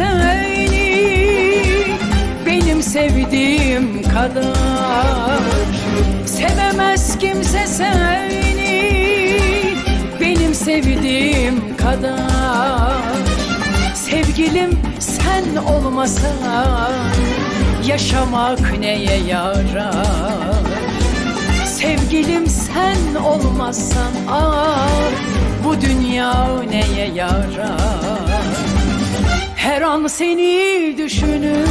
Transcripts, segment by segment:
Seni Benim sevdiğim kadar. Sevemez kimse seni Benim sevdiğim kadar. Sevgilim sen olmasan Yaşamak neye yarar? Sevgilim sen olmazsan ah bu dünya neye yarar an seni düşünür.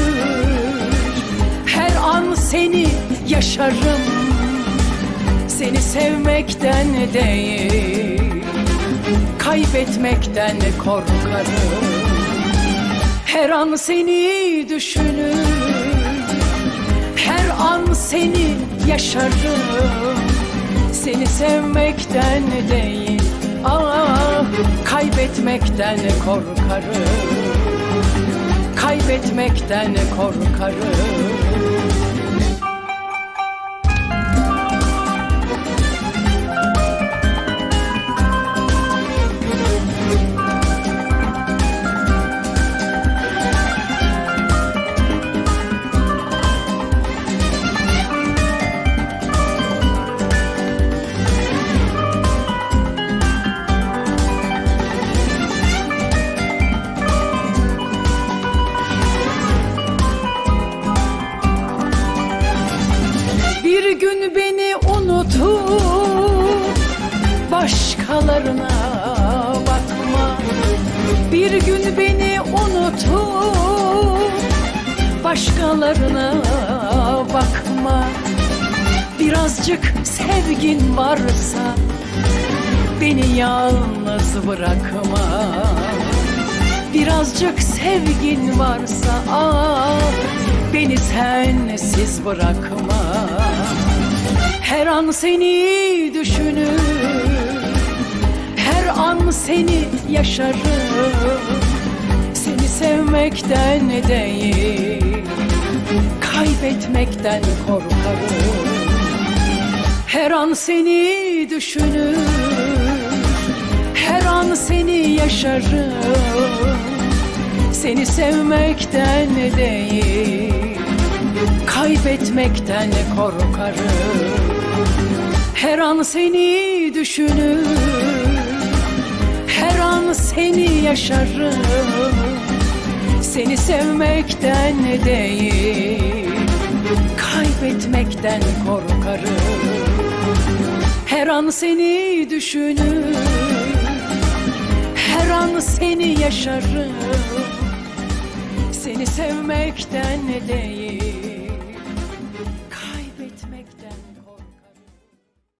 Her an seni yaşarım. Seni sevmekten değil Kaybetmekten korkarım. Her an seni düşünür. Her an seni yaşarım. Seni sevmekten değil Ah kaybetmekten korkarım Kaybetmekten korkarım başkalarına bakma. Bir gün beni unutup başkalarına bakma. Birazcık sevgin varsa beni yalnız bırakma. Birazcık sevgin varsa ah beni sensiz bırakma. Her an seni düşünür seni yaşarım. Seni sevmekten değil Kaybetmekten korkarım. Her an seni düşünür her an seni yaşarım. Seni sevmekten değil Kaybetmekten korkarım. Her an seni düşünür seni yaşarım. Seni sevmekten değil Kaybetmekten korkarım. Her an seni düşünür Her an seni yaşarım. Seni sevmekten değil